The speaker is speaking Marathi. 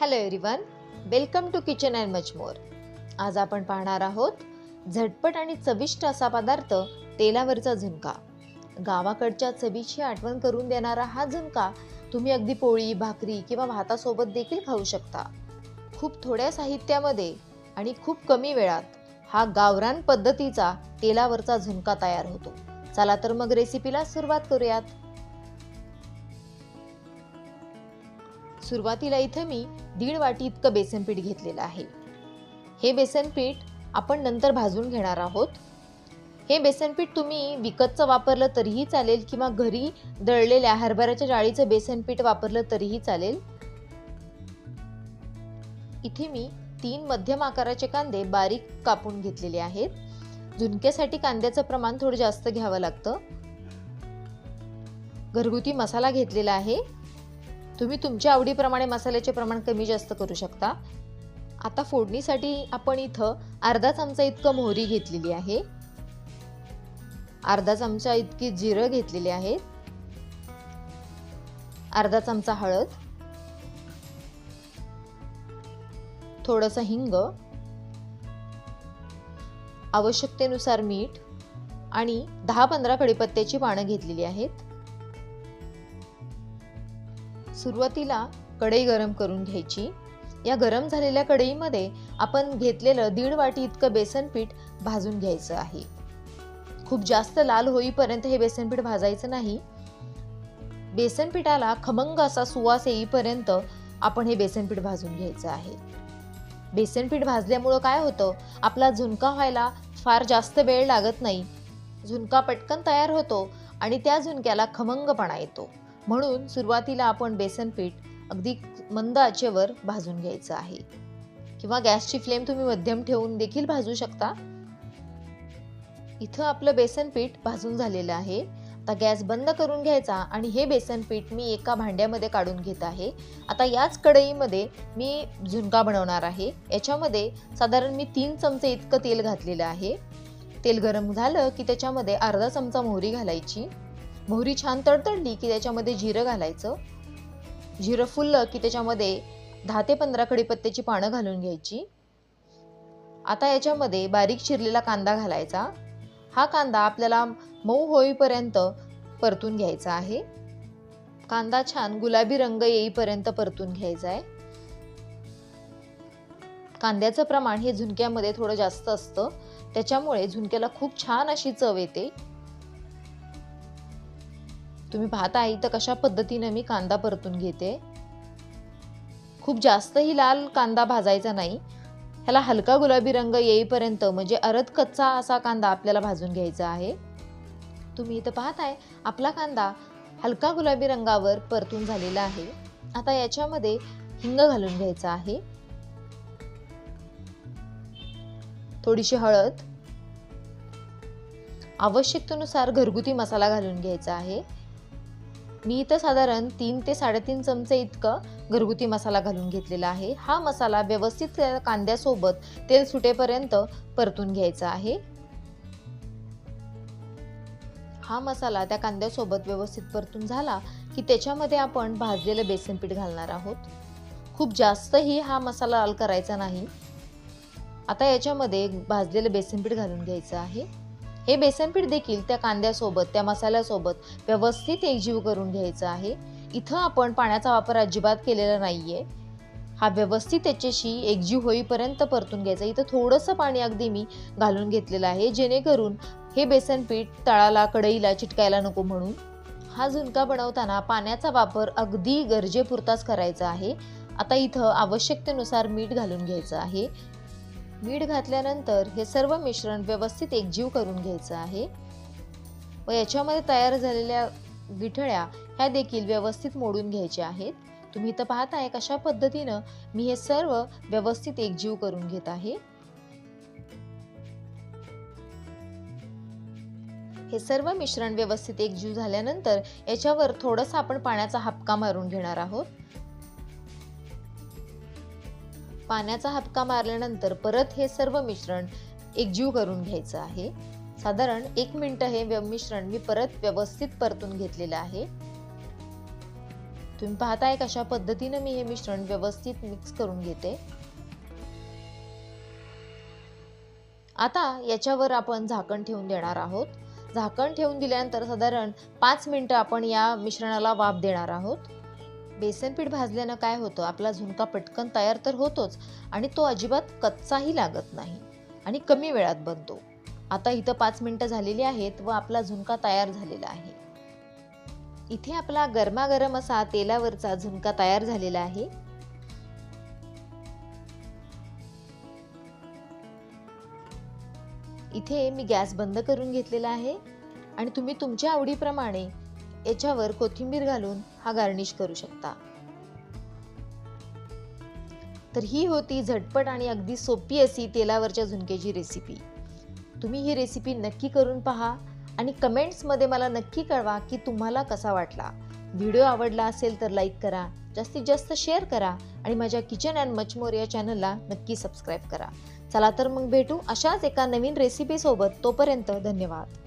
Hello everyone welcome to kitchen and much more आज आपण पाहणार आहोत झटपट आणि चविष्ट असा पदार्थ तेलावरचा झुणका. गावाकडच्या चवीची आठवण करून देणारा हा झुणका तुम्ही अगदी पोळी भाकरी किंवा भातासोबत देखील खाऊ शकता. खूप थोड्या साहित्यामध्ये आणि खूप कमी वेळात हा गावरान पद्धतीचा तेलावरचा झुणका तयार होतो. चला तर मग रेसिपीला सुरुवात करूयात. सुरुवातीला इथं मी दीड वाटी इतकं बेसन पीठ घेतलेलं आहे. हे बेसन पीठ आपण नंतर भाजून घेणार आहोत. हे बेसन पीठ तुम्ही विकतचं वापरलं तरीही चालेल किंवा घरी दळलेल्या हरभऱ्याच्या डाळीचं बेसन पीठ वापरलं तरीही चालेल. इथे मी तीन मध्यम आकाराचे कांदे बारीक कापून घेतलेले आहेत. झुणक्यासाठी कांद्याचं प्रमाण थोडं जास्त घ्यावं लागतं. घरगुती मसाला घेतलेला आहे. तुम्ही तुमच्या आवडीप्रमाणे मसाल्याचे प्रमाण कमी जास्त करू शकता. आता फोडणीसाठी आपण इथं अर्धा चमचा इतकं मोहरी घेतलेली आहे. अर्धा चमचा इतकी जिरं घेतलेली आहेत अर्धा चमचा हळद. थोडंसं हिंग. आवश्यकतेनुसार मीठ आणि दहा पंधरा कडीपत्त्याची पानं घेतलेली आहेत. सुरुवातीला कढई गरम करून घ्यायची. या गरम झालेल्या कढईमध्ये आपण घेतलेलं दीड वाटी इतकं बेसन पीठ भाजून घ्यायचं आहे. खूप जास्त लाल होईपर्यंत हे बेसन पीठ भाजायचं नाही. बेसन पिठाला खमंग असा सुवास येईपर्यंत आपण हे बेसन पीठ भाजून घ्यायचं आहे. बेसन पीठ भाजल्यामुळं काय होतं? आपला झुणका व्हायला फार जास्त वेळ लागत नाही. झुणका पटकन तयार होतो आणि त्या झुणक्याला खमंगपणा येतो. म्हणून सुरुवातीला आपण बेसन पीठ अगदी मंद आचेवर भाजून घ्यायचं आहे. किंवा गॅसची फ्लेम तुम्ही मध्यम ठेवून देखील भाजू शकता. इथं आपलं बेसन पीठ भाजून झालेलं आहे. आता गॅस बंद करून घ्यायचा आणि हे बेसन पीठ मी एका भांड्यामध्ये काढून घेत आहे. आता याच कढईमध्ये मी झुणका बनवणार आहे. याच्यामध्ये साधारण मी तीन चमचे इतकं तेल घातलेलं आहे. तेल गरम झालं की त्याच्यामध्ये अर्धा चमचा मोहरी घालायची. मोहरी छान तडतडली की त्याच्यामध्ये जिरं घालायचं. जिरं फुललं की त्याच्यामध्ये दहा ते पंधरा कडीपत्त्याची पानं घालून घ्यायची. आता याच्यामध्ये बारीक चिरलेला कांदा घालायचा. हा कांदा आपल्याला मऊ होईपर्यंत परतून घ्यायचा आहे. कांदा छान गुलाबी रंग येईपर्यंत परतून घ्यायचा आहे. कांद्याचं प्रमाण हे झुणक्यामध्ये थोडं जास्त असतं. त्याच्यामुळे झुणक्याला खूप छान अशी चव येते. तुम्ही पाहता इथं कशा पद्धतीनं मी कांदा परतून घेते? खूप जास्तही लाल कांदा भाजायचा नाही. ह्याला हलका गुलाबी रंग येईपर्यंत म्हणजे अरद कच्चा असा कांदा आपल्याला भाजून घ्यायचा आहे. तुम्ही इथं पाहताय आपला कांदा हलका गुलाबी रंगावर परतून झालेला आहे. आता याच्यामध्ये हिंग घालून घ्यायचा आहे. थोडीशी हळद. आवश्यकतेनुसार घरगुती मसाला घालून घ्यायचा आहे. मी इथं साधारण तीन ते साडेतीन चमचे इतकं घरगुती मसाला घालून घेतलेला आहे. हा मसाला व्यवस्थित कांद्यासोबत तेल सुटेपर्यंत परतून घ्यायचा आहे. हा मसाला त्या कांद्यासोबत व्यवस्थित परतून झाला की त्याच्यामध्ये आपण भाजलेलं बेसन पीठ घालणार आहोत. खूप जास्तही हा मसाला लाल करायचा नाही. आता याच्यामध्ये भाजलेलं बेसन पीठ घालून घ्यायचं आहे. हे बेसन पीठ देखील त्या कांद्यासोबत त्या मसाल्यासोबत व्यवस्थित एकजीव करून घ्यायचं आहे. इथं आपण पाण्याचा वापर अजिबात केलेला नाहीये. हा व्यवस्थित त्याच्याशी एकजीव होईपर्यंत परतून घ्यायचा. इथं थोडंसं पाणी अगदी मी घालून घेतलेलं आहे. जेणेकरून हे बेसन पीठ तळाला कढईला चिटकायला नको म्हणून. हा झुणका बनवताना पाण्याचा वापर अगदी गरजेपुरताच करायचा आहे. आता इथं आवश्यकतेनुसार मीठ घालून घ्यायचं आहे. मीठ घातल्यानंतर हे सर्व मिश्रण व्यवस्थित एकजीव करून घ्यायचं आहे. व याच्यामध्ये तयार झालेल्या विठळ्या ह्या देखील व्यवस्थित मोडून घ्यायच्या आहेत. तुम्ही तर पाहताय कशा पद्धतीनं मी हे सर्व व्यवस्थित एकजीव करून घेत आहे. हे सर्व मिश्रण व्यवस्थित एकजीव झाल्यानंतर याच्यावर थोडंसं आपण पाण्याचा हापका मारून घेणार आहोत. पाण्याचा हपका मारल्यानंतर परत हे सर्व मिश्रण एकजीव करून घ्यायचं आहे. साधारण एक मिनटं हे मिश्रण मी परत व्यवस्थित परतून घेतलेलं आहे. तुम्ही पाहताय कशा पद्धतीनं मी हे मिश्रण व्यवस्थित मिक्स करून घेते. आता याच्यावर आपण झाकण ठेवून देणार आहोत. झाकण ठेवून दिल्यानंतर साधारण पाच मिनटं आपण या मिश्रणाला वाफ देणार आहोत. बेसनपीठ भाजल्यानं काय होतं? आपला झुणका पटकन तयार तर होतोच आणि तो अजिबात कच्चाही लागत नाही आणि कमी वेळात बनतो. आता इथं पाच मिनटं झालेली आहेत व आपला झुणका तयार झालेला आहे. इथे आपला गरमागरम असा तेलावरचा झुणका तयार झालेला आहे. इथे मी गॅस बंद करून घेतलेला आहे आणि तुम्ही तुमच्या आवडीप्रमाणे याच्यावर कोथिंबीर घालून हा गार्निश करू शकता. तर ही होती झटपट आणि अगदी सोपी अशी तेलावरच्या झुणकेची रेसिपी तुम्ही ही रेसिपी नक्की करून पहा आणि कमेंट्समध्ये मला नक्की कळवा की तुम्हाला कसा वाटला. व्हिडिओ आवडला असेल तर लाईक करा जास्तीत जास्त शेअर करा आणि माझ्या किचन अँड मचमोर या चॅनलला नक्की सबस्क्राईब करा. चला तर मग भेटू अशाच एका नवीन रेसिपीसोबत तोपर्यंत धन्यवाद.